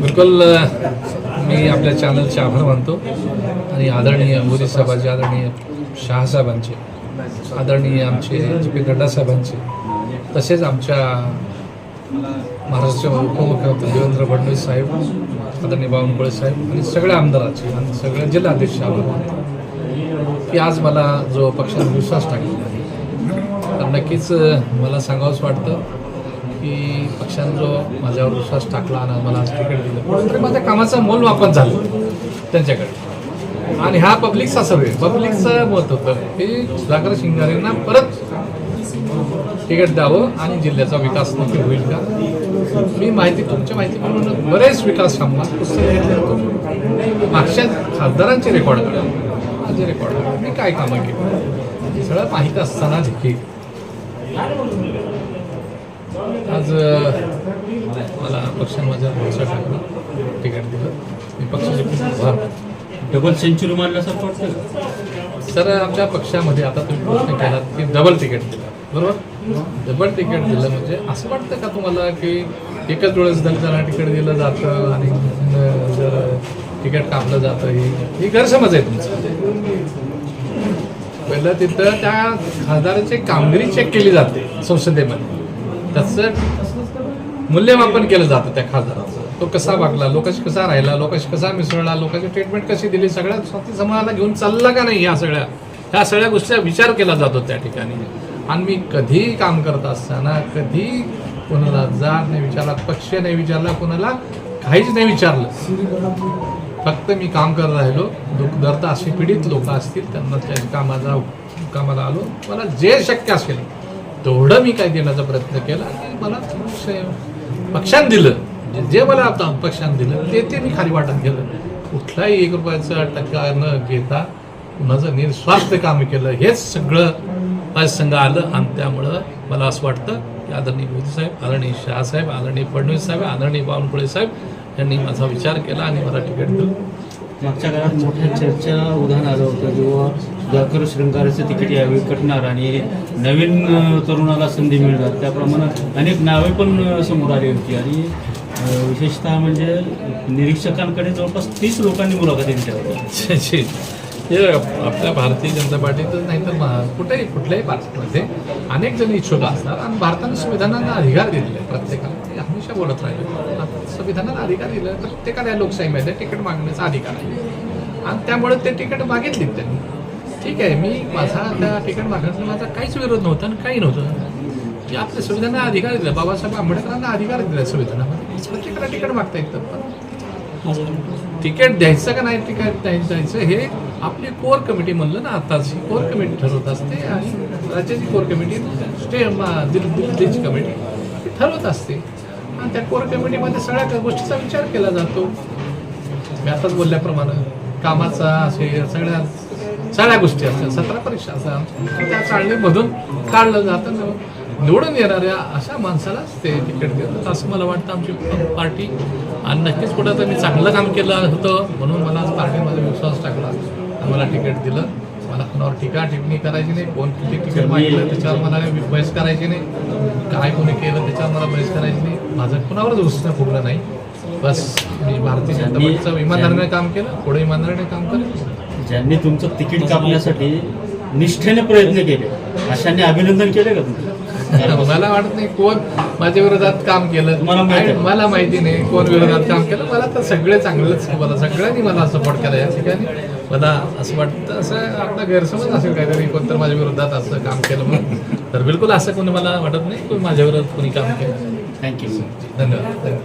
बिलकुल मी आपल्या चॅनलचे आभार मानतो आणि आदरणीय मोदी साहेबांचे आदरणीय शहासाहेबांचे आदरणीय आमचे जे पी नड्डा साहेबांचे तसेच आमच्या महाराष्ट्राचे उपमुख्यमंत्री देवेंद्र फडणवीस साहेब आदरणीय बावनकुळे साहेब आणि सगळ्या आमदाराचे आणि सगळ्या जिल्हाध्यक्ष आभार मानतो. की आज मला जो पक्षाने विश्वास टाकलेला आहे तर नक्कीच मला सांगावंच वाटतं की पक्षानं जो माझ्यावर विश्वास टाकला आणि मला तिकीट दिलं. कुठेतरी माझ्या कामाचं मोलमापन झालं त्यांच्याकडे. आणि हा पब्लिकचा सर्वे पब्लिकचं मत होतं की सुधाकर शिंगारेंना परत तिकीट द्यावं आणि जिल्ह्याचा विकास नक्की होईल का? मी माहिती तुमच्या माहिती म्हणून बरेच विकास कामं पुस्तक घेतले मागच्या खासदारांचे रेकॉर्ड करा. माझे रेकॉर्ड करा. मी काय कामं केली? सगळं माहीत असताना देखील आज अ, मला पक्षानं माझ्या भरोसा टाकला. तिकीट दिलं. मी पक्षाचे खूप आभार डबल सेंचुरी मारल्यासारखं वाटतं सर आमच्या पक्षामध्ये आता तुम्ही प्रश्न केलात की डबल तिकीट दिलं. बरोबर? डबल तिकीट दिलं म्हणजे असं वाटतं का तुम्हाला की एकच वेळेस दलितांना तिकीट दिलं जातं आणि जर तिकीट कापलं जातं ही? ही गैरसमज आहे तुमचं. पहिलं तिथं त्या खासदाराची कामगिरी चेक केली जाते संसदेमध्ये. तसं मूल्यमापन केलं जातं त्या खासदाराचं. तो कसा वागला लोकांशी कसा राहिला लोकांशी कसा मिसळला लोकांची ट्रीटमेंट कशी दिली सगळ्या स्वाती समाजाला घेऊन चालला का नाही या सगळ्या? ह्या सगळ्या गोष्टीचा विचार केला जातो त्या ठिकाणी. आणि मी कधी काम करत असताना कधी कोणाला जात नाही विचारला पक्ष नाही विचारला कोणाला काहीच नाही विचारलं. फक्त मी काम करत राहिलो. दुःख दर्द अशी पीडित लोक असतील त्यांना त्या कामाला कामाला आलो. मला जे शक्य असेल तेवढं मी काय देण्याचा प्रयत्न केला आणि मला पक्षानं दिलं. जे- जे मला आता पक्षानं दिलं ते ते मी खाली वाटत गेलं कुठलाही एक रुपयाचा टक्का न घेता कुणाचं निस्वार्थ काम केलं हेच सगळं माझ्या संघ आलं आणि त्यामुळं मला असं वाटतं की आदरणीय मोदी साहेब आदरणीय शहासाहेब आदरणीय फडणवीस साहेब आदरणीय बावनकुळे साहेब यांनी माझा विचार केला आणि मला तिकीट दिलं. मागच्या काळात मोठ्या चर्चा उदाहरण आलं होतं जेव्हा सुधाकर श्रृंगाराचं तिकीट यावेळी कटणार आणि नवीन तरुणाला संधी मिळणार. त्याप्रमाणे अनेक नावे पण समोर आली होती. आणि विशेषतः म्हणजे निरीक्षकांकडे जवळपास तीस लोकांनी मुलाखती दिल्या होत्या. हे आपल्या भारतीय जनता पार्टीतच नाही तर कुठेही कुठल्याही पार्टीमध्ये अनेक जण इच्छुक असतात आणि भारताने संविधानाला अधिकार दिलेले आहे प्रत्येकाला. ते हमेशा बोलत राहिले. संविधानाला अधिकार दिला प्रत्येकाला या लोकशाहीमध्ये तिकीट मागण्याचा अधिकार आहे. आणि त्यामुळे ते तिकीट मागितली त्यांनी. ठीक आहे मी माझा त्या तिकीट मागण्याचा माझा काहीच विरोध नव्हता आणि काही नव्हतं. की आपल्या संविधानाला अधिकार दिला बाबासाहेब आंबेडकरांना अधिकार दिला संविधानामध्ये प्रत्येकाला तिकीट मागता येतं. पण तिकीट द्यायचं का नाही तिकीट द्यायचं द्यायचं हे आपली कोर कमिटी म्हणलं ना आताच. ही कोर कमिटी ठरवत असते आणि राज्याची कोर कमिटी स्टे दिल्लीची कमिटी ती ठरवत असते. आणि त्या कोर कमिटीमध्ये सगळ्या गोष्टीचा विचार केला जातो. मी आताच बोलल्याप्रमाणे कामाचा असे सगळ्या सगळ्या गोष्टी असतात. सतरा परीक्षा असतात. त्या चाळणीमधून काढलं जातं. निवडून येणाऱ्या अशा माणसालाच ते तिकीट देतात. असं मला वाटतं आमची पार्टी. आणि नक्कीच कुठं तर मी चांगलं काम केलं होतं म्हणून मला आज पार्टीमध्ये विश्वास टाकला. आणि मला तिकीट दिलं. मला कोणावर टीका टिप्पणी करायची नाही. कोण किती तिकीट मागितलं त्याच्यावर मला बहस करायची नाही. काय कोणी केलं त्याच्यावर मला बहस करायची नाही. माझं कुणावरच घुसणं फुगलं नाही. बस मी भारतीय जनता पार्टीचं इमानदारीने काम केलं. पुढे इमानदारीने काम करेल. ज्यांनी तुमचं तिकीट कापण्यासाठी निष्ठेने प्रयत्न केले अशांनी अभिनंदन केले का तुम्ही मला वाटत नाही कोण माझ्या विरोधात काम केलं. मला माहिती नाही कोण विरोधात काम केलं. मला तर सगळे चांगलंच मला सगळ्यांनी मला सपोर्ट केला या ठिकाणी. मला असं वाटतं असं आपला गैरसमज असेल काहीतरी कोणतं माझ्या विरोधात असं काम केलं म्हणून. तर बिलकुल असं कोणी मला वाटत नाही कोणी माझ्या विरोधात कोणी काम केलं. थँक्यू धन्यवाद. धन्यवाद.